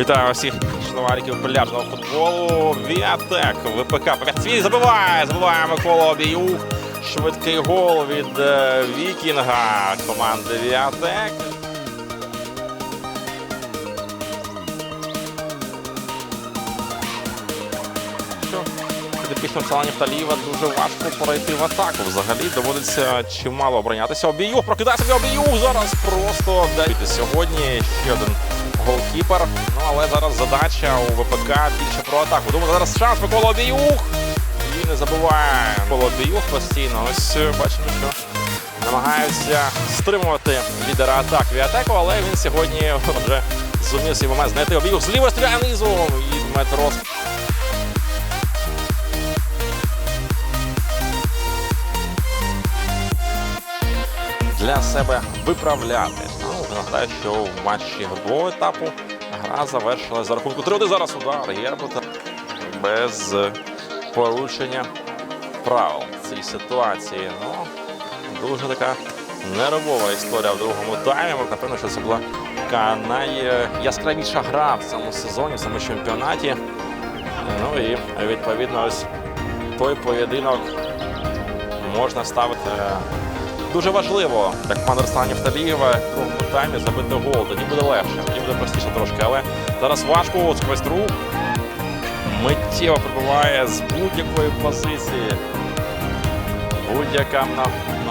Вітаю всіх шанувальників пляжного футболу. Віатек ВПК Свій забиває. Забиває Микола Обіюх. Швидкий гол від е, Вікінга команди Віатек. Що підопічним Саланів Таліва дуже важко перейти в атаку. Взагалі доводиться чимало оборонятися. Обіюх прокидає собі Обіюх зараз просто сьогодні ще один голкіпер. Ну але зараз задача у ВПК більше про атаку. Думаю, зараз шанс Микола Обіюх. І не забуває Микола Обіюх постійно. Ось е, бачимо, що намагаються стримувати лідера атак Віатеку, але він сьогодні вже зумів свій момент знайти Обіюх. Зліва стріляє і Дмитро для себе виправляти. Ну, нагадаю, що в матчі групового етапу гра завершилася за рахунку 3-1. Зараз удар Гербута без порушення правил цій ситуації. Ну, дуже така нервова історія в другому таймі. Напевно, що це була така найяскравіша гра в цьому сезоні, в цьому чемпіонаті. Ну і відповідно ось той поєдинок можна ставити дуже важливо для команди Руслана Нефталієва в другому таймі забити гол. Тоді буде легше, тоді буде простіше трошки. Але зараз важко Сквозь миттєво прибуває з будь-якої позиції. Будь-яка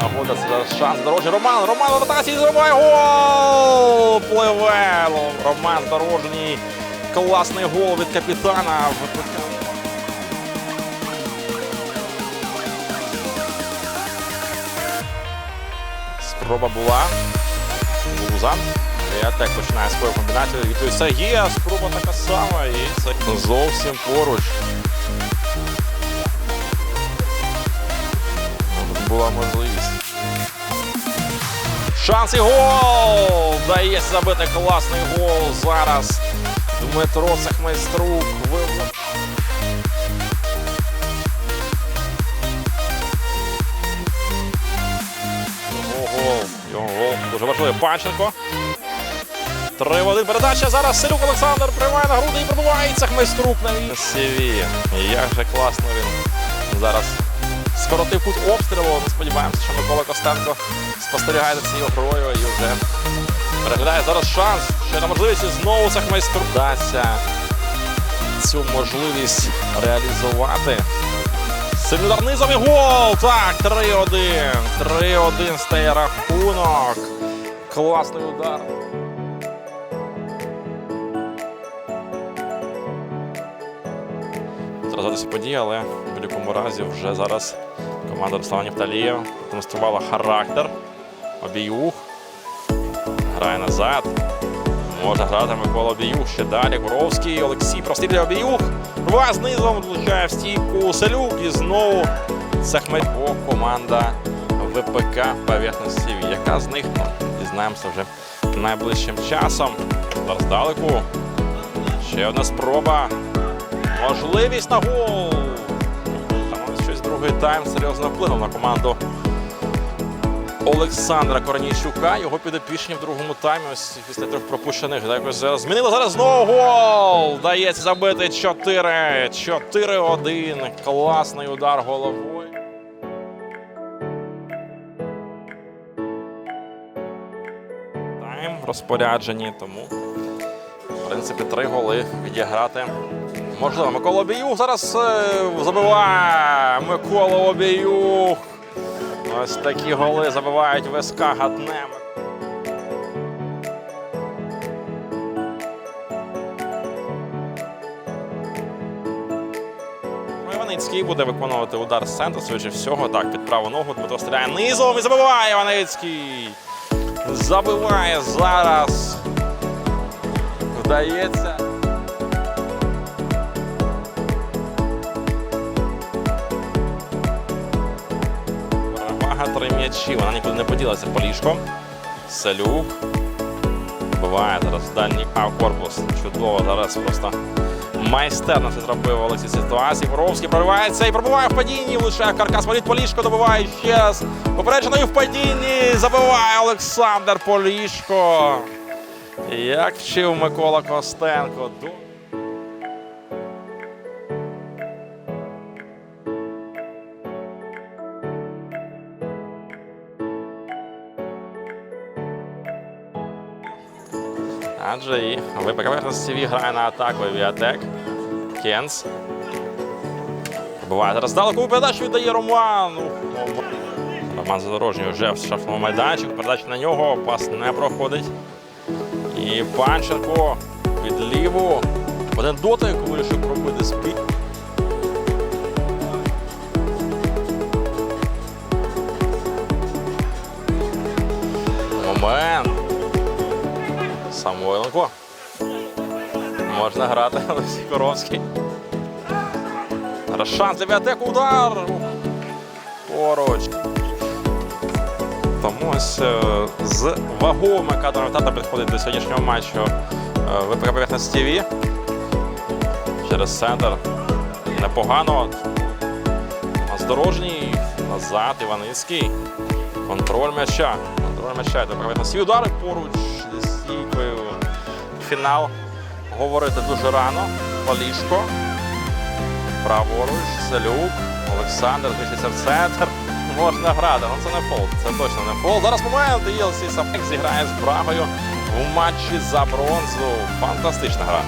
нагода це шанс дорожній. Роман, Роман атаці забиває гол! Пливе! Роман Дорожній. Класний гол від капітана. Спроба була. Луза. Віатек починає свою комбінацію. І це є. Спроба така сама. І це зовсім поруч. Була можливість. Шанс і гол! Вдається забити класний гол зараз. Дмитро Сахмайструк. Дуже важливий. Панченко. 3 в 1 передача. Зараз Селюк Олександр приймає на груди і пробувається Хмейструк на Сіві. Як же класно він зараз скоротив кут обстрілу. Ми сподіваємося, що Микола Костенко спостерігає за цією грою і вже переглядає зараз шанс. Ще на можливість і знову Сахмейструк вдасться цю можливість реалізувати. Сильний удар і гол! Так, 3-1. 3-1 стає рахунок. Класний удар. Зразилися події, але в будь-якому разі вже зараз команда Руслана Нефталія демонструвала характер. Обіюх. Грає назад. Може грати Микола Обіюх. Ще далі. Боровський, Олексій прострілює Обіюх. Рва знизом влучає в стійку Селюк. І знову Сахметько команда ВПК поверхності. Яка з них? Ну, дізнаємося вже найближчим часом. Зараз далеку. Ще одна спроба. Можливість на гол. Там щось другий тайм серйозно вплинув на команду Олександра Корнійчука. Його підопічні в другому таймі. Ось після трьох пропущених якось зараз змінили. Зараз знову гол. Дається забити 4. 4-1. Класний удар головою. В розпорядженні, тому в принципі три голи відіграти Можливо, Микола Обіюх зараз е, забиває Микола Обіюх. Ось такі голи забивають ВСК Гатнем. Іваницький буде виконувати удар з центру, швидше всього. Так, під праву ногу Дмитро стріляє низом і забиває Іваницький. Забиває зараз. Вдається. Перевага три м'ячі. Вона нікуди не поділася Полішко. Салюк. Буває зараз дальній а, корпус. Чудово. Зараз просто майстерно це зробив Олексій ситуації. Боровський проривається і пробуває в падінні. Лише Каркас Валіт Полішко добиває ще раз. Попередженою в падінні. Забиває Олександр Полішко. Як вчив Микола Костенко. Адже і виправленості грає на атаку Віатек. Кенс. Буває зараз далеку передачу віддає Роману. Роман Задорожній вже в шафному майданчику. Передача на нього. Пас не проходить. І Панченко під ліву. Один дотик вирішив пробити спі. Самойленко. Можна грати Олексій Коровський. Шанс для Віатеку удар. Поруч. Тому ось е, з ваговими кадрами тата підходить до сьогоднішнього матчу е, ВПК Поверхність ТВ. Через центр. Непогано. Оздорожній. Назад Іваницький. Контроль м'яча. Контроль м'яча. Удари поруч стійкою. Фінал говорити дуже рано. Полішко. Праворуч, Селюк, Олександр дивіться в центр. Можна грати, але це не фол, це точно не фол. Зараз момент і Єлсі Сапек зіграє з Брагою в матчі за бронзу. Фантастична гра.